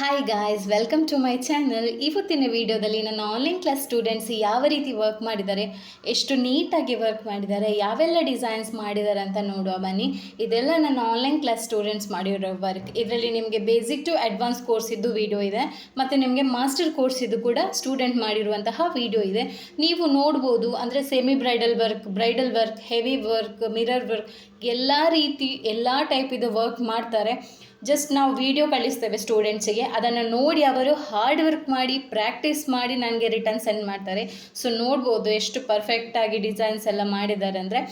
Hi guys welcome to my channel ಇವತ್ತಿನ ವಿಡಿಯೋದಲ್ಲಿ ನನ್ನ ಆನ್ಲೈನ್ ಕ್ಲಾಸ್ ಸ್ಟೂಡೆಂಟ್ಸ್ ಯಾವ ರೀತಿ ವರ್ಕ್ ಮಾಡಿದ್ದಾರೆ, ಎಷ್ಟು ನೀಟಾಗಿ ವರ್ಕ್ ಮಾಡಿದ್ದಾರೆ, ಯಾವೆಲ್ಲ ಡಿಸೈನ್ಸ್ ಮಾಡಿದ್ದಾರೆ ಅಂತ ನೋಡುವ ಬನ್ನಿ. ಇದೆಲ್ಲ ನನ್ನ ಆನ್ಲೈನ್ ಕ್ಲಾಸ್ ಸ್ಟೂಡೆಂಟ್ಸ್ ಮಾಡಿರೋ ವರ್ಕ್ ಇದರಲ್ಲಿ ನಿಮಗೆ ಬೇಸಿಕ್ ಟು ಅಡ್ವಾನ್ಸ್ ಕೋರ್ಸ್ ಇದ್ದು ವಿಡಿಯೋ ಇದೆ, ಮತ್ತು ನಿಮಗೆ ಮಾಸ್ಟರ್ ಕೋರ್ಸ್ ಇದ್ದು ಕೂಡ ಸ್ಟೂಡೆಂಟ್ ಮಾಡಿರುವಂತಹ ವಿಡಿಯೋ ಇದೆ. ನೀವು ನೋಡ್ಬೋದು, ಅಂದರೆ semi bridal work bridal work heavy work mirror work ಎಲ್ಲ ರೀತಿ, ಎಲ್ಲ ಟೈಪ್ ಇದು ವರ್ಕ್ ಮಾಡ್ತಾರೆ. ಜಸ್ಟ್ ನಾವು ವಿಡಿಯೋ ಕಳಿಸ್ತೇವೆ ಸ್ಟೂಡೆಂಟ್ಸಿಗೆ ಅದನ್ನು ನೋಡಿ ಅವರು ಹಾರ್ಡ್ ವರ್ಕ್ ಮಾಡಿ ಪ್ರಾಕ್ಟೀಸ್ ಮಾಡಿ ನನಗೆ ರಿಟರ್ನ್ ಸೆಂಡ್ ಮಾಡ್ತಾರೆ. ಸೊ ನೋಡ್ಬೋದು ಎಷ್ಟು ಪರ್ಫೆಕ್ಟಾಗಿ ಡಿಸೈನ್ಸ್ ಎಲ್ಲ ಮಾಡಿದ್ದಾರೆ ಅಂದರೆ.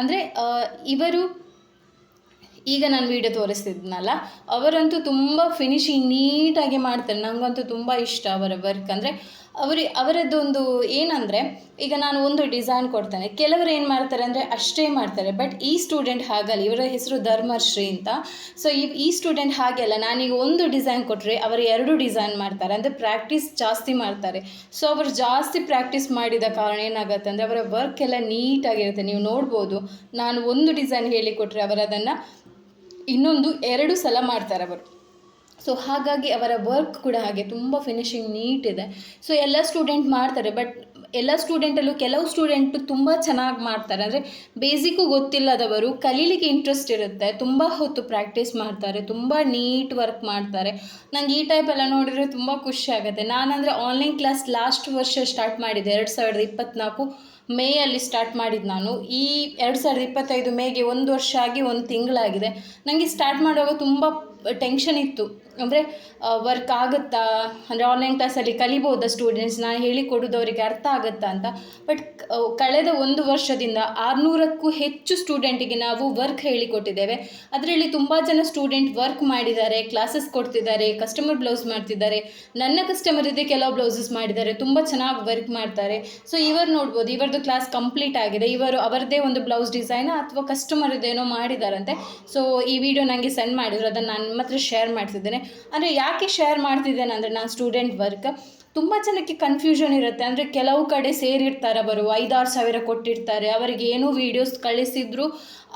ಅಂದರೆ ಇವರು ಈಗ ನಾನು ವಿಡಿಯೋ ತೋರಿಸ್ತಿದ್ನಲ್ಲ, ಅವರಂತೂ ತುಂಬ ಫಿನಿಶಿಂಗ್ ನೀಟಾಗಿ ಮಾಡ್ತಾರೆ. ನನಗಂತೂ ತುಂಬ ಇಷ್ಟ ಅವರ ವರ್ಕ್ ಅಂದರೆ. ಅವರು ಅವರದ್ದೊಂದು ಏನಂದರೆ, ಈಗ ನಾನು ಒಂದು ಡಿಸೈನ್ ಕೊಡ್ತೇನೆ. ಕೆಲವರು ಏನು ಮಾಡ್ತಾರೆ ಅಂದರೆ ಅಷ್ಟೇ ಮಾಡ್ತಾರೆ. ಬಟ್ ಈ ಸ್ಟೂಡೆಂಟ್ ಹಾಗಲ್ಲ, ಇವರ ಹೆಸರು ಧರ್ಮಶ್ರೀ ಅಂತ. ಸೊ ಈ ಈ ಸ್ಟೂಡೆಂಟ್ ಹಾಗೆಲ್ಲ ನಾನೀಗ ಒಂದು ಡಿಸೈನ್ ಕೊಟ್ಟರೆ ಅವರು ಎರಡು ಡಿಸೈನ್ ಮಾಡ್ತಾರೆ. ಅಂದರೆ ಪ್ರಾಕ್ಟೀಸ್ ಜಾಸ್ತಿ ಮಾಡ್ತಾರೆ. ಸೊ ಅವರು ಜಾಸ್ತಿ ಪ್ರಾಕ್ಟೀಸ್ ಮಾಡಿದ ಕಾರಣ ಏನಾಗುತ್ತೆ ಅಂದರೆ ಅವರ ವರ್ಕ್ ಎಲ್ಲ ನೀಟಾಗಿರುತ್ತೆ ನೀವು ನೋಡ್ಬೋದು, ನಾನು ಒಂದು ಡಿಸೈನ್ ಹೇಳಿಕೊಟ್ರೆ ಅವರದನ್ನು ಇನ್ನೊಂದು ಎರಡು ಸಲ ಮಾಡ್ತಾರೆ ಅವರು. ಸೊ ಹಾಗಾಗಿ ಅವರ ವರ್ಕ್ ಕೂಡ ಹಾಗೆ ತುಂಬ ಫಿನಿಶಿಂಗ್ ನೀಟ್ ಇದೆ. ಸೊ ಎಲ್ಲ ಸ್ಟೂಡೆಂಟ್ ಮಾಡ್ತಾರೆ ಬಟ್ ಎಲ್ಲ ಸ್ಟೂಡೆಂಟಲ್ಲೂ ಕೆಲವು ಸ್ಟೂಡೆಂಟು ತುಂಬ ಚೆನ್ನಾಗಿ ಮಾಡ್ತಾರೆ. ಅಂದರೆ ಬೇಸಿಕ್ಕು ಗೊತ್ತಿಲ್ಲದವರು, ಕಲೀಲಿಕ್ಕೆ ಇಂಟ್ರೆಸ್ಟ್ ಇರುತ್ತೆ, ತುಂಬ ಹೊತ್ತು ಪ್ರಾಕ್ಟೀಸ್ ಮಾಡ್ತಾರೆ, ತುಂಬ ನೀಟ್ ವರ್ಕ್ ಮಾಡ್ತಾರೆ. ನಂಗೆ ಈ ಟೈಪ್ ಎಲ್ಲ ನೋಡಿದರೆ ತುಂಬ ಖುಷಿ ಆಗುತ್ತೆ. ನಾನಂದರೆ ಆನ್ಲೈನ್ ಕ್ಲಾಸ್ ಲಾಸ್ಟ್ ವರ್ಷ ಸ್ಟಾರ್ಟ್ ಮಾಡಿದ್ದೆ, ಎರಡು ಸಾವಿರದ ಇಪ್ಪತ್ತ್ನಾಲ್ಕು ಮೇಯಲ್ಲಿ ಸ್ಟಾರ್ಟ್ ಮಾಡಿದ್ದು ನಾನು. ಈ ಎರಡು ಸಾವಿರದ ಇಪ್ಪತ್ತೈದು ಮೇಗೆ ಒಂದು ವರ್ಷ ಆಗಿ ಒಂದು ತಿಂಗಳಾಗಿದೆ. ನನಗೆ ಸ್ಟಾರ್ಟ್ ಮಾಡುವಾಗ ತುಂಬ ಟೆನ್ಷನ್ ಇತ್ತು. ಅಂದರೆ ವರ್ಕ್ ಆಗುತ್ತಾ? ಅಂದರೆ ಆನ್ಲೈನ್ ಕ್ಲಾಸಲ್ಲಿ ಕಲಿಬೋದಾ ಸ್ಟೂಡೆಂಟ್ಸ್ ನಾನು ಹೇಳಿಕೊಡೋದು ಅವರಿಗೆ ಅರ್ಥ ಆಗುತ್ತಾ ಅಂತ. ಬಟ್ ಕಳೆದ ಒಂದು ವರ್ಷದಿಂದ ಆರುನೂರಕ್ಕೂ ಹೆಚ್ಚು ಸ್ಟೂಡೆಂಟಿಗೆ ನಾವು ವರ್ಕ್ ಹೇಳಿಕೊಟ್ಟಿದ್ದೇವೆ ಅದರಲ್ಲಿ ತುಂಬ ಜನ ಸ್ಟೂಡೆಂಟ್ ವರ್ಕ್ ಮಾಡಿದ್ದಾರೆ ಕ್ಲಾಸಸ್ ಕೊಡ್ತಿದ್ದಾರೆ ಕಸ್ಟಮರ್ ಬ್ಲೌಸ್ ಮಾಡ್ತಿದ್ದಾರೆ. ನನ್ನ ಕಸ್ಟಮರ್ ಇದೆ ಕೆಲವು ಬ್ಲೌಸಸ್ ಮಾಡಿದ್ದಾರೆ, ತುಂಬ ಚೆನ್ನಾಗಿ ವರ್ಕ್ ಮಾಡ್ತಾರೆ. ಸೊ ಇವರು ನೋಡ್ಬೋದು, ಇವರದ್ದು ಕ್ಲಾಸ್ ಕಂಪ್ಲೀಟ್ ಆಗಿದೆ. ಇವರು ಅವರದೇ ಒಂದು ಬ್ಲೌಸ್ ಡಿಸೈನ್ ಅಥವಾ ಕಸ್ಟಮರ್ ಇದೇನೋ ಮಾಡಿದಾರಂತೆ ಸೊ ಈ ವಿಡಿಯೋ ನನಗೆ ಸೆಂಡ್ ಮಾಡಿದ್ರು, ಅದನ್ನು ನಾನು ನಿಮ್ಮ ಹತ್ರ ಶೇರ್ ಮಾಡ್ತಿದ್ದೇನೆ. ಅಂದರೆ ಯಾಕೆ ಶೇರ್ ಮಾಡ್ತಿದ್ದೇನೆ ಅಂದರೆ ನಾನು ಸ್ಟೂಡೆಂಟ್ ವರ್ಕ್ ತುಂಬ ಜನಕ್ಕೆ ಕನ್ಫ್ಯೂಷನ್ ಇರುತ್ತೆ. ಅಂದರೆ ಕೆಲವು ಕಡೆ ಸೇರಿರ್ತಾರೆ ಅವರು. ಐದಾರು ಸಾವಿರ ಕೊಟ್ಟಿರ್ತಾರೆ. ಅವರಿಗೆ ಏನು ವೀಡಿಯೋಸ್ ಕಳಿಸಿದ್ರು.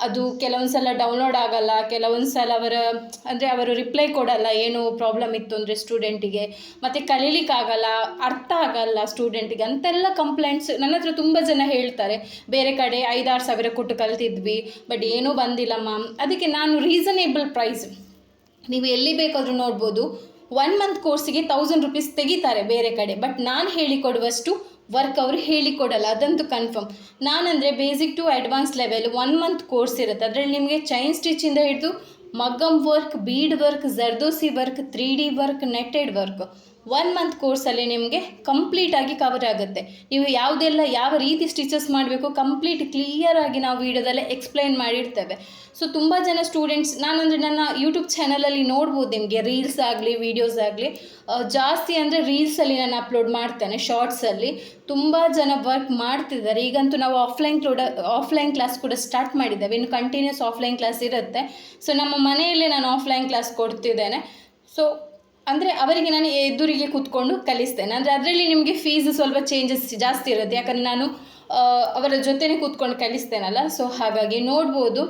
ಅದು ಕೆಲವೊಂದು ಸಲ ಡೌನ್ಲೋಡ್ ಆಗಲ್ಲ. ಕೆಲವೊಂದು ಸಲ ಅವರ, ಅಂದರೆ ಅವರು ರಿಪ್ಲೈ ಕೊಡಲ್ಲ ಏನು ಪ್ರಾಬ್ಲಮ್ ಇತ್ತು ಅಂದರೆ ಸ್ಟೂಡೆಂಟಿಗೆ ಮತ್ತು ಕಲೀಲಿಕ್ಕಾಗಲ್ಲ ಅರ್ಥ ಆಗಲ್ಲ ಸ್ಟೂಡೆಂಟಿಗೆ ಅಂತೆಲ್ಲ ಕಂಪ್ಲೇಂಟ್ಸ್ ನನ್ನ ಹತ್ರ ತುಂಬ ಜನ ಹೇಳ್ತಾರೆ. ಬೇರೆ ಕಡೆ ಐದಾರು ಸಾವಿರ ಕೊಟ್ಟು ಕಲ್ತಿದ್ವಿ. ಬಟ್ ಏನೂ ಬಂದಿಲ್ಲ ಮ್ಯಾಮ್ ಅದಕ್ಕೆ ನಾನು ರೀಸನೇಬಲ್ ಪ್ರೈಸ್ ನೀವು ಎಲ್ಲಿ ಬೇಕಾದರೂ ನೋಡ್ಬೋದು. ಒನ್ ಮಂತ್ ಕೋರ್ಸಿಗೆ ತೌಸಂಡ್ ರುಪೀಸ್ ತೆಗಿತಾರೆ ಬೇರೆ ಕಡೆ. ಬಟ್ ನಾನು ಹೇಳಿಕೊಡುವಷ್ಟು ವರ್ಕ್ ಅವರು ಹೇಳಿಕೊಡಲ್ಲ. ಅದಂತೂ confirm ನಾನಂದರೆ basic to advance level one month course ಇರುತ್ತೆ. ಅದರಲ್ಲಿ ನಿಮಗೆ ಚೈನ್ ಸ್ಟಿಚಿಂದ ಹಿಡಿದು maggam work bead work zardozi work three D work netted work one month ಕೋರ್ಸಲ್ಲಿ ನಿಮಗೆ ಕಂಪ್ಲೀಟಾಗಿ ಕವರ್ ಆಗುತ್ತೆ. ನೀವು ಯಾವುದೆಲ್ಲ ಯಾವ ರೀತಿ ಸ್ಟಿಚಸ್ ಮಾಡಬೇಕು ಕಂಪ್ಲೀಟ್ ಕ್ಲಿಯರಾಗಿ ನಾವು ವೀಡಿಯೋದಲ್ಲೇ ಎಕ್ಸ್ಪ್ಲೈನ್ ಮಾಡಿರ್ತೇವೆ. ಸೊ ತುಂಬ ಜನ ಸ್ಟೂಡೆಂಟ್ಸ್ ನಾನಂದರೆ ನನ್ನ ಯೂಟ್ಯೂಬ್ ಚಾನಲಲ್ಲಿ ನೋಡ್ಬೋದು ನಿಮಗೆ ರೀಲ್ಸ್ ಆಗಲಿ ವೀಡಿಯೋಸ್ ಆಗಲಿ. ಜಾಸ್ತಿ ಅಂದರೆ ರೀಲ್ಸಲ್ಲಿ ನಾನು ಅಪ್ಲೋಡ್ ಮಾಡ್ತೇನೆ ಶಾರ್ಟ್ಸಲ್ಲಿ ತುಂಬ ಜನ ವರ್ಕ್ ಮಾಡ್ತಿದ್ದಾರೆ. ಈಗಂತೂ ನಾವು ಆಫ್ಲೈನ್ ಕೂಡ ಆಫ್ಲೈನ್ ಕ್ಲಾಸ್ ಕೂಡ ಸ್ಟಾರ್ಟ್ ಮಾಡಿದ್ದೇವೆ. ಇನ್ನು ಕಂಟಿನ್ಯೂಸ್ ಆಫ್ಲೈನ್ ಕ್ಲಾಸ್ ಇರುತ್ತೆ. ಸೊ ನಮ್ಮ ಮನೆಯಲ್ಲೇ ನಾನು ಆಫ್ಲೈನ್ ಕ್ಲಾಸ್ ಕೊಡ್ತಿದ್ದೇನೆ. ಸೊ ಅಂದರೆ ಅವರಿಗೆ ನಾನು ಎದುರಿಗೆ ಕೂತ್ಕೊಂಡು ಕಲಿಸ್ತೇನೆ. ಅಂದರೆ ಅದರಲ್ಲಿ ನಿಮಗೆ ಫೀಸ್ ಸ್ವಲ್ಪ ಚೇಂಜಸ್ ಜಾಸ್ತಿ ಇರುತ್ತೆ. ಯಾಕಂದರೆ ನಾನು ಅವರ ಜೊತೆನೇ ಕೂತ್ಕೊಂಡು ಕಲಿಸ್ತೇನಲ್ಲ. ಸೊ ಹಾಗಾಗಿ ನೋಡ್ಬೋದು.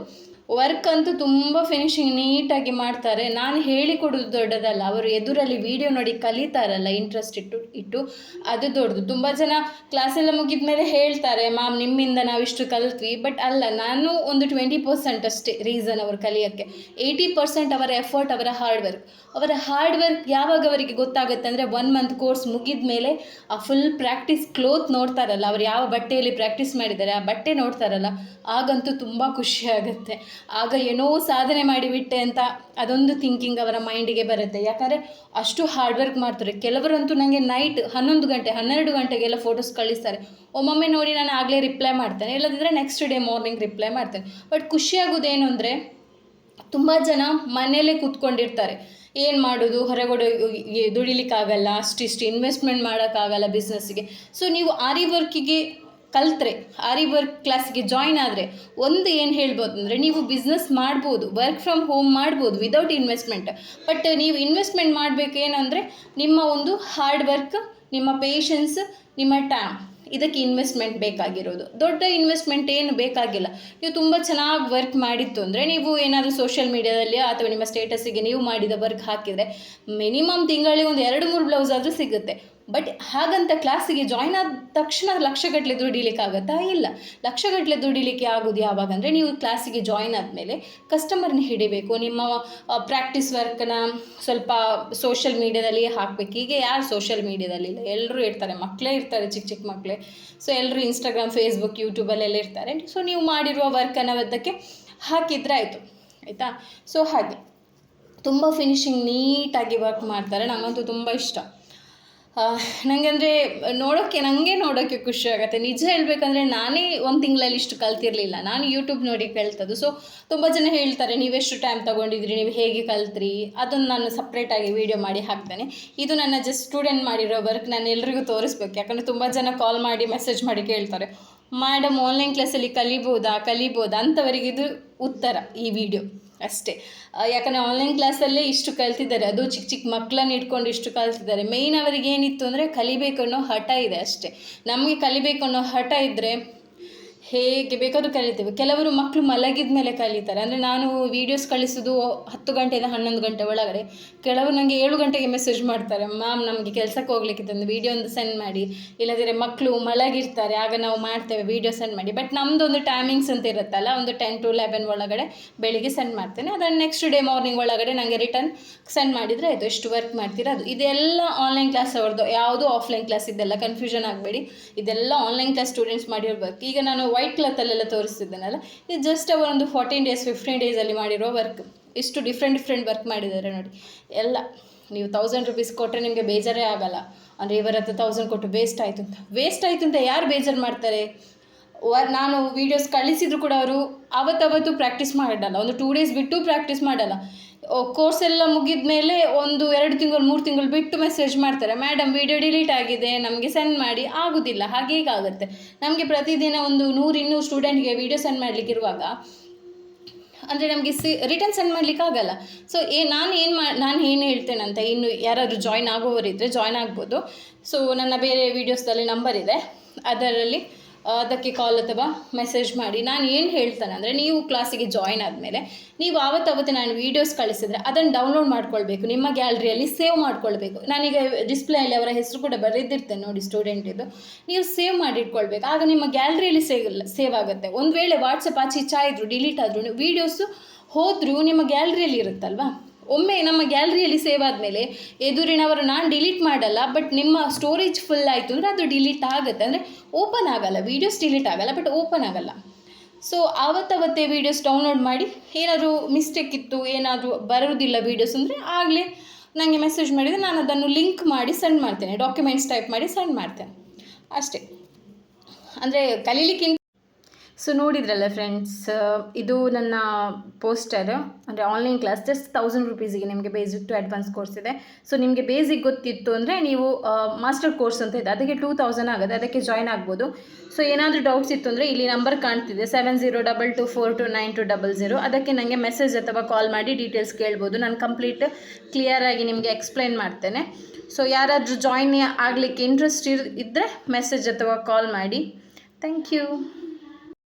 ವರ್ಕ್ ಅಂತೂ ತುಂಬ ಫಿನಿಶಿಂಗ್ ನೀಟಾಗಿ ಮಾಡ್ತಾರೆ. ನಾನು ಹೇಳಿಕೊಡೋದು ದೊಡ್ಡದಲ್ಲ, ಅವರು ಎದುರಲ್ಲಿ ವಿಡಿಯೋ ನೋಡಿ ಕಲಿತಾರಲ್ಲ ಇಂಟ್ರೆಸ್ಟ್ ಇಟ್ಟು ಇಟ್ಟು, ಅದು ದೊಡ್ಡದು. ತುಂಬ ಜನ ಕ್ಲಾಸೆಲ್ಲ ಮುಗಿದ ಮೇಲೆ ಹೇಳ್ತಾರೆ ಮ್ಯಾಮ್ ನಿಮ್ಮಿಂದ ನಾವಿಷ್ಟು ಕಲಿತ್ವಿ. ಬಟ್ ಅಲ್ಲ, ನಾನು ಒಂದು ಟ್ವೆಂಟಿ ಪರ್ಸೆಂಟ್ ಅಷ್ಟೇ ರೀಸನ್ ಅವರು ಕಲಿಯೋಕ್ಕೆ. ಏಯ್ಟಿ ಪರ್ಸೆಂಟ್ ಅವರ ಎಫರ್ಟ್ ಅವರ ಹಾರ್ಡ್ ವರ್ಕ್ ಅವರ ಹಾರ್ಡ್ ವರ್ಕ್ ಯಾವಾಗ ಅವರಿಗೆ ಗೊತ್ತಾಗುತ್ತೆ ಅಂದರೆ ಒನ್ ಮಂತ್ ಕೋರ್ಸ್ ಮುಗಿದ ಮೇಲೆ ಆ ಫುಲ್ ಪ್ರಾಕ್ಟೀಸ್ ಕ್ಲೋತ್ ನೋಡ್ತಾರಲ್ಲ, ಅವ್ರು ಯಾವ ಬಟ್ಟೆಯಲ್ಲಿ ಪ್ರಾಕ್ಟೀಸ್ ಮಾಡಿದ್ದಾರೆ, ಆ ಬಟ್ಟೆ ನೋಡ್ತಾರಲ್ಲ, ಆಗಂತೂ ತುಂಬ ಖುಷಿ ಆಗುತ್ತೆ. ಆಗ ಏನೋ ಸಾಧನೆ ಮಾಡಿಬಿಟ್ಟೆ ಅಂತ ಅದೊಂದು ಥಿಂಕಿಂಗ್ ಅವರ ಮೈಂಡಿಗೆ ಬರುತ್ತೆ. ಯಾಕಂದರೆ ಅಷ್ಟು ಹಾರ್ಡ್ ವರ್ಕ್ ಮಾಡ್ತಾರೆ. ಕೆಲವರಂತೂ ನನಗೆ ನೈಟ್ ಹನ್ನೊಂದು ಗಂಟೆ, ಹನ್ನೆರಡು ಗಂಟೆಗೆಲ್ಲ ಫೋಟೋಸ್ ಕಳಿಸ್ತಾರೆ. ಒಮ್ಮೊಮ್ಮೆ ನೋಡಿ ನಾನು ಆಗಲೇ ರಿಪ್ಲೈ ಮಾಡ್ತೇನೆ. ಇಲ್ಲದಿದ್ದರೆ ನೆಕ್ಸ್ಟ್ ಡೇ ಮಾರ್ನಿಂಗ್ ರಿಪ್ಲೈ ಮಾಡ್ತೇನೆ. ಬಟ್ ಖುಷಿಯಾಗೋದೇನು ಅಂದರೆ ತುಂಬ ಜನ ಮನೆಯಲ್ಲೇ ಕೂತ್ಕೊಂಡಿರ್ತಾರೆ. ಏನು ಮಾಡೋದು? ಹೊರಗಡೆ ದುಡಿಲಿಕ್ಕಾಗಲ್ಲ. ಅಷ್ಟಿಷ್ಟು ಇನ್ವೆಸ್ಟ್ಮೆಂಟ್ ಮಾಡೋಕ್ಕಾಗಲ್ಲ ಬಿಸ್ನೆಸ್ಸಿಗೆ ಸೊ ನೀವು ಆರಿ ವರ್ಕಿಗೆ ಕಲ್ತ್ರೆ ಆರಿ ವರ್ಕ್ ಕ್ಲಾಸ್ಗೆ ಜಾಯ್ನ್ ಆದರೆ ಒಂದು ಏನು ಹೇಳ್ಬೋದು ಅಂದರೆ ನೀವು ಬಿಸ್ನೆಸ್ ಮಾಡ್ಬೋದು ವರ್ಕ್ ಫ್ರಮ್ ಹೋಮ್ ಮಾಡ್ಬೋದು ವಿದೌಟ್ ಇನ್ವೆಸ್ಟ್ಮೆಂಟ್ ಬಟ್ ನೀವು ಇನ್ವೆಸ್ಟ್ಮೆಂಟ್ ಮಾಡಬೇಕು ನಿಮ್ಮ ಒಂದು ಹಾರ್ಡ್ ವರ್ಕ್ ನಿಮ್ಮ ಪೇಷನ್ಸ್ ನಿಮ್ಮ ಟೈಮ್ ಇದಕ್ಕೆ ಇನ್ವೆಸ್ಟ್ಮೆಂಟ್ ಬೇಕಾಗಿರೋದು. ದೊಡ್ಡ ಇನ್ವೆಸ್ಟ್ಮೆಂಟ್ ಏನು ಬೇಕಾಗಿಲ್ಲ. ನೀವು ತುಂಬ ಚೆನ್ನಾಗಿ ವರ್ಕ್ ಮಾಡಿತ್ತು ಅಂದರೆ ನೀವು ಏನಾದರೂ ಸೋಷಿಯಲ್ ಮೀಡಿಯಾದಲ್ಲಿ ಅಥವಾ ನಿಮ್ಮ ಸ್ಟೇಟಸ್ಸಿಗೆ ನೀವು ಮಾಡಿದ ವರ್ಕ್ ಹಾಕಿದರೆ ಮಿನಿಮಮ್ ತಿಂಗಳಿಗೆ ಒಂದು ಎರಡು ಮೂರು ಬ್ಲೌಸ್ ಆದರೂ ಸಿಗುತ್ತೆ. ಬಟ್ ಹಾಗಂತ ಕ್ಲಾಸಿಗೆ ಜಾಯ್ನ್ ಆದ ತಕ್ಷಣ ಲಕ್ಷಗಟ್ಟಲೆ ದುಡಿಲಿಕ್ಕೆ ಆಗುತ್ತಾ ಇಲ್ಲ. ಲಕ್ಷಗಟ್ಟಲೆ ದುಡಿಲಿಕ್ಕೆ ಆಗೋದು ಯಾವಾಗ ಅಂದರೆ ನೀವು ಕ್ಲಾಸಿಗೆ ಜಾಯ್ನ್ ಆದಮೇಲೆ ಕಸ್ಟಮರ್ನ ಹಿಡಿಬೇಕು. ನಿಮ್ಮ ಪ್ರಾಕ್ಟೀಸ್ ವರ್ಕ್ನ ಸ್ವಲ್ಪ ಸೋಷಿಯಲ್ ಮೀಡ್ಯಾದಲ್ಲಿ ಹಾಕಬೇಕು. ಈಗ ಯಾರು ಸೋಷಿಯಲ್ ಮೀಡ್ಯಾದಲ್ಲಿ ಇಲ್ಲ. ಎಲ್ಲರೂ ಇರ್ತಾರೆ. ಮಕ್ಕಳೇ ಇರ್ತಾರೆ ಚಿಕ್ಕ ಚಿಕ್ಕ ಮಕ್ಕಳೇ ಸೊ ಎಲ್ಲರೂ ಇನ್ಸ್ಟಾಗ್ರಾಮ್ ಫೇಸ್ಬುಕ್ ಯೂಟ್ಯೂಬಲ್ಲೆಲ್ಲ ಇರ್ತಾರೆ. ಸೊ ನೀವು ಮಾಡಿರುವ ವರ್ಕ್ ಅದಕ್ಕೆ ಹಾಕಿದ್ರೆ ಆಯಿತು. ಆಯಿತಾ? ಸೊ ಹಾಗೆ. ತುಂಬ ಫಿನಿಶಿಂಗ್ ನೀಟಾಗಿ ವರ್ಕ್ ಮಾಡ್ತಾರೆ. ನಂಗಂತೂ ತುಂಬ ಇಷ್ಟ. ನನಗೆ ಅಂದರೆ ನೋಡೋಕ್ಕೆ ನನಗೆ ನೋಡೋಕ್ಕೆ ಖುಷಿ ಆಗುತ್ತೆ. ನಿಜ ಹೇಳಬೇಕಂದ್ರೆ ನಾನೇ ಒಂದು ತಿಂಗಳಲ್ಲಿ ಇಷ್ಟು ಕಲ್ತಿರಲಿಲ್ಲ. ನಾನು ಯೂಟ್ಯೂಬ್ ನೋಡಿ ಕಲ್ತದ್ದು. ಸೊ ತುಂಬ ಜನ ಹೇಳ್ತಾರೆ, ನೀವೆಷ್ಟು ಟೈಮ್ ತೊಗೊಂಡಿದ್ರಿ, ನೀವು ಹೇಗೆ ಕಲ್ತ್ರಿ? ಅದನ್ನು ನಾನು ಸಪ್ರೇಟಾಗಿ ವೀಡಿಯೋ ಮಾಡಿ ಹಾಕ್ತೇನೆ. ಇದು ನನ್ನ ಜಸ್ಟ್ ಸ್ಟೂಡೆಂಟ್ ಮಾಡಿರೋ ವರ್ಕ್ ನಾನು ಎಲ್ರಿಗೂ ತೋರಿಸ್ಬೇಕು. ಯಾಕಂದರೆ ತುಂಬ ಜನ ಕಾಲ್ ಮಾಡಿ ಮೆಸೇಜ್ ಮಾಡಿ ಕೇಳ್ತಾರೆ. ಮೇಡಮ್ ಆನ್ಲೈನ್ ಕ್ಲಾಸಲ್ಲಿ ಕಲಿಬೋದಾ? ಕಲಿಬೋದಾ? ಅಂಥವರಿಗೆ ಇದು ಉತ್ತರ ಈ ವಿಡಿಯೋ ಅಷ್ಟೇ. ಯಾಕಂದರೆ ಆನ್ಲೈನ್ ಕ್ಲಾಸಲ್ಲೇ ಇಷ್ಟು ಕಲ್ತಿದ್ದಾರೆ. ಅದು ಚಿಕ್ಕ ಚಿಕ್ಕ ಮಕ್ಕಳನ್ನ ಇಟ್ಕೊಂಡು ಇಷ್ಟು ಕಲ್ತಿದ್ದಾರೆ. ಮೇಯ್ನ್ ಅವರಿಗೆ ಏನಿತ್ತು ಅಂದರೆ ಕಲಿಬೇಕು ಅನ್ನೋ ಹಠ ಇದೆ ಅಷ್ಟೇ. ನಮಗೆ ಕಲಿಬೇಕು ಅನ್ನೋ ಹಠ ಇದ್ದರೆ ಹೇಗೆ ಬೇಕಾದರೂ ಕಲಿತೇವೆ. ಕೆಲವರು ಮಕ್ಕಳು ಮಲಗಿದ ಮೇಲೆ ಕಲಿತಾರೆ. ಅಂದರೆ ನಾನು ವೀಡಿಯೋಸ್ ಕಳಿಸೋದು ಹತ್ತು ಗಂಟೆಯಿಂದ ಹನ್ನೊಂದು ಗಂಟೆ ಒಳಗಡೆ. ಕೆಲವರು ನನಗೆ ಏಳು ಗಂಟೆಗೆ ಮೆಸೇಜ್ ಮಾಡ್ತಾರೆ. ಮ್ಯಾಮ್ ನಮಗೆ ಕೆಲಸಕ್ಕೆ ಹೋಗ್ಲಿಕ್ಕಿದೆ ಒಂದು ವೀಡಿಯೋ ಒಂದು ಸೆಂಡ್ ಮಾಡಿ. ಇಲ್ಲದಿದ್ದರೆ ಮಕ್ಕಳು ಮಲಗಿರ್ತಾರೆ. ಆಗ ನಾವು ಮಾಡ್ತೇವೆ ವೀಡಿಯೋ ಸೆಂಡ್ ಮಾಡಿ. ಬಟ್ ನಮ್ಮದು ಒಂದು ಟೈಮಿಂಗ್ಸ್ ಅಂತ ಇರುತ್ತಲ್ಲ, ಒಂದು ಟೆನ್ ಟು ಲೆವೆನ್ ಒಳಗಡೆ ಬೆಳಿಗ್ಗೆ ಸೆಂಡ್ ಮಾಡ್ತೇನೆ. ಅದನ್ನು ನೆಕ್ಸ್ಟ್ ಡೇ ಮಾರ್ನಿಂಗ್ ಒಳಗಡೆ ನನಗೆ ರಿಟರ್ನ್ ಸೆಂಡ್ ಮಾಡಿದರೆ ಆಯಿತು. ಎಷ್ಟು ವರ್ಕ್ ಮಾಡ್ತೀರಾ ಅದು. ಇದೆಲ್ಲ ಆನ್ಲೈನ್ ಕ್ಲಾಸ್ ಅವ್ರದ್ದು. ಯಾವುದು ಆಫ್ಲೈನ್ ಕ್ಲಾಸ್ ಇದೆಲ್ಲ ಕನ್ಫ್ಯೂಷನ್ ಆಗಬೇಡಿ. ಇದೆಲ್ಲ ಆನ್ಲೈನ್ ಕ್ಲಾಸ್ ಸ್ಟೂಡೆಂಟ್ಸ್ ಮಾಡಿರ್ಬೇಕು. ಈಗ ನಾನು ವೈಟ್ ಕ್ಲಾತಲ್ಲೆಲ್ಲ ತೋರಿಸ್ತಿದ್ದೇನಲ್ಲ? ಇದು ಜಸ್ಟ್ ಅವರ ಒಂದು ಫೋರ್ಟೀನ್ ಡೇಸ್ ಫಿಫ್ಟೀನ್ ಡೇಸಲ್ಲಿ ಮಾಡಿರೋ ವರ್ಕ್ ಇಷ್ಟು ಡಿಫ್ರೆಂಟ್ ಡಿಫ್ರೆಂಟ್ ವರ್ಕ್ ಮಾಡಿದ್ದಾರೆ ನೋಡಿ. ಎಲ್ಲ, ನೀವು ತೌಸಂಡ್ ರುಪೀಸ್ ಕೊಟ್ಟರೆ ನಿಮಗೆ ಬೇಜಾರೇ ಆಗಲ್ಲ. ಅಂದರೆ ಇವರ ಹತ್ರ ತೌಸಂಡ್ ಕೊಟ್ಟು ವೇಸ್ಟ್ ಆಯಿತು ಅಂತ. ವೇಸ್ಟ್ ಆಯಿತು ಅಂತ ಯಾರು ಬೇಜಾರು ಮಾಡ್ತಾರೆ? ವ, ನಾನು ವೀಡಿಯೋಸ್ ಕಳಿಸಿದ್ರು ಕೂಡ ಅವರು ಅವತ್ತು ಪ್ರಾಕ್ಟೀಸ್ ಮಾಡಲ್ಲ. ಒಂದು ಟೂ ಡೇಸ್ ಬಿಟ್ಟು ಪ್ರಾಕ್ಟೀಸ್ ಮಾಡಲ್ಲ. ಕೋರ್ಸ್ ಎಲ್ಲ ಮುಗಿದ ಮೇಲೆ ಒಂದು ಎರಡು ತಿಂಗಳು, ಮೂರು ತಿಂಗಳು ಬಿಟ್ಟು ಮೆಸೇಜ್ ಮಾಡ್ತಾರೆ ಮೇಡಮ್ ವಿಡಿಯೋ ಡಿಲೀಟ್ ಆಗಿದೆ, ನಮಗೆ ಸೆಂಡ್ ಮಾಡಿ. ಆಗೋದಿಲ್ಲ, ಹಾಗೆ ಹೇಗಾಗುತ್ತೆ ನಮಗೆ ಪ್ರತಿದಿನ ಒಂದು ನೂರು ಇನ್ನೂರು ಸ್ಟೂಡೆಂಟ್ಗೆ ವಿಡಿಯೋ ಸೆಂಡ್ ಮಾಡ್ಲಿಕ್ಕೆ ಇರುವಾಗ ಅಂದರೆ ನಮಗೆ ಸಿ ರಿಟರ್ನ್ ಸೆಂಡ್ ಮಾಡ್ಲಿಕ್ಕೆ ಆಗಲ್ಲ. ಸೊ ಏ, ನಾನು ಏನು ಮಾ, ನಾನು ಏನು ಹೇಳ್ತೇನೆ ಅಂತ ಇನ್ನು ಯಾರಾದರೂ ಜಾಯ್ನ್ ಆಗೋವರಿದ್ದರೆ ಜಾಯ್ನ್ ಆಗ್ಬೋದು. ಸೊ ನನ್ನ ಬೇರೆ ವೀಡಿಯೋಸ್ದಲ್ಲಿ ನಂಬರ್ ಇದೆ. ಅದರಲ್ಲಿ ಅದಕ್ಕೆ ಕಾಲ್ ಅಥವಾ ಮೆಸೇಜ್ ಮಾಡಿ. ನಾನು ಏನು ಹೇಳ್ತಾನೆ ಅಂದರೆ ನೀವು ಕ್ಲಾಸಿಗೆ ಜಾಯ್ನ್ ಆದಮೇಲೆ ನೀವು ಆವತ್ತಾವತ್ತು ನಾನು ವೀಡಿಯೋಸ್ ಕಳಿಸಿದ್ರೆ ಅದನ್ನು ಡೌನ್ಲೋಡ್ ಮಾಡ್ಕೊಳ್ಬೇಕು. ನಿಮ್ಮ ಗ್ಯಾಲರಿಯಲ್ಲಿ ಸೇವ್ ಮಾಡ್ಕೊಳ್ಬೇಕು. ನನಗೆ ಡಿಸ್ಪ್ಲೇಯಲ್ಲಿ ಅವರ ಹೆಸರು ಕೂಡ ಬರೆದಿರ್ತೇನೆ ನೋಡಿ ಸ್ಟೂಡೆಂಟಿದ್ದು ನೀವು ಸೇವ್ ಮಾಡಿಟ್ಕೊಳ್ಬೇಕು. ಆಗ ನಿಮ್ಮ ಗ್ಯಾಲರಿಯಲ್ಲಿ ಸೇವ್ ಸೇವ್ ಆಗುತ್ತೆ. ಒಂದು ವೇಳೆ ವಾಟ್ಸಪ್ ಆಚೆ ಇಚ್ಛಾ ಇದ್ದರು ಡಿಲೀಟ್ ಆದರೂ ವೀಡಿಯೋಸು ಹೋದರೂ ನಿಮ್ಮ ಗ್ಯಾಲರಿಯಲ್ಲಿ ಇರುತ್ತಲ್ವಾ? ಒಮ್ಮೆ ನಮ್ಮ ಗ್ಯಾಲರಿಯಲ್ಲಿ ಸೇವ್ ಆದಮೇಲೆ ಎದುರಿನವರು ನಾನು ಡಿಲೀಟ್ ಮಾಡಲ್ಲ, ಬಟ್ ನಿಮ್ಮ ಸ್ಟೋರೇಜ್ ಫುಲ್ ಆಯಿತು ಅಂದರೆ ಅದು ಡಿಲೀಟ್ ಆಗುತ್ತೆ. ಅಂದರೆ ಓಪನ್ ಆಗಲ್ಲ ವೀಡಿಯೋಸ್ ಡಿಲೀಟ್ ಆಗಲ್ಲ ಬಟ್ ಓಪನ್ ಆಗಲ್ಲ. ಸೊ ಆವತ್ತವತ್ತೇ ವೀಡಿಯೋಸ್ ಡೌನ್ಲೋಡ್ ಮಾಡಿ, ಏನಾದರೂ ಮಿಸ್ಟೇಕ್ ಇತ್ತು, ಏನಾದರೂ ಬರೋದಿಲ್ಲ ವೀಡಿಯೋಸ್ ಅಂದರೆ ಆಗಲೇ ನನಗೆ ಮೆಸೇಜ್ ಮಾಡಿದರೆ ನಾನು ಅದನ್ನು ಲಿಂಕ್ ಮಾಡಿ ಸೆಂಡ್ ಮಾಡ್ತೇನೆ ಡಾಕ್ಯುಮೆಂಟ್ಸ್ ಟೈಪ್ ಮಾಡಿ ಸೆಂಡ್ ಮಾಡ್ತೇನೆ. ಅಷ್ಟೇ. ಅಂದರೆ ಕಲೀಲಿಕ್ಕಿಂತ ಸೊ ನೋಡಿದ್ರಲ್ಲ ಫ್ರೆಂಡ್ಸ್ ಇದು ನನ್ನ ಪೋಸ್ಟರ್ ಅಂದರೆ ಆನ್ಲೈನ್ ಕ್ಲಾಸ್ ಜಸ್ಟ್ ತೌಸಂಡ್ ರುಪೀಸಿಗೆ ನಿಮಗೆ ಬೇಸಿಕ್ ಟು ಅಡ್ವಾನ್ಸ್ ಕೋರ್ಸ್ ಇದೆ. ಸೊ ನಿಮಗೆ ಬೇಸಿಕ್ ಗೊತ್ತಿತ್ತು ಅಂದರೆ ನೀವು ಮಾಸ್ಟರ್ ಕೋರ್ಸ್ ಅಂತ ಇದೆ. ಅದಕ್ಕೆ ಟೂ ತೌಸಂಡ್ ಆಗುತ್ತೆ, ಅದಕ್ಕೆ ಜಾಯ್ನ್ ಆಗ್ಬೋದು. ಸೊ ಏನಾದರೂ ಡೌಟ್ಸ್ ಇತ್ತು ಅಂದರೆ ಇಲ್ಲಿ ನಂಬರ್ ಕಾಣ್ತಿದೆ seven zero double two four two nine two double zero ಅದಕ್ಕೆ ನನಗೆ ಮೆಸೇಜ್ ಅಥವಾ ಕಾಲ್ ಮಾಡಿ ಡೀಟೇಲ್ಸ್ ಕೇಳ್ಬೋದು. ನಾನು ಕಂಪ್ಲೀಟ್ ಕ್ಲಿಯರಾಗಿ ನಿಮಗೆ ಎಕ್ಸ್ಪ್ಲೈನ್ ಮಾಡ್ತೇನೆ. ಸೊ ಯಾರಾದರೂ ಜಾಯ್ನ್ ಆಗಲಿಕ್ಕೆ ಇಂಟ್ರೆಸ್ಟ್ ಇದ್ದರೆ ಮೆಸೇಜ್ ಅಥವಾ ಕಾಲ್ ಮಾಡಿ. Thank you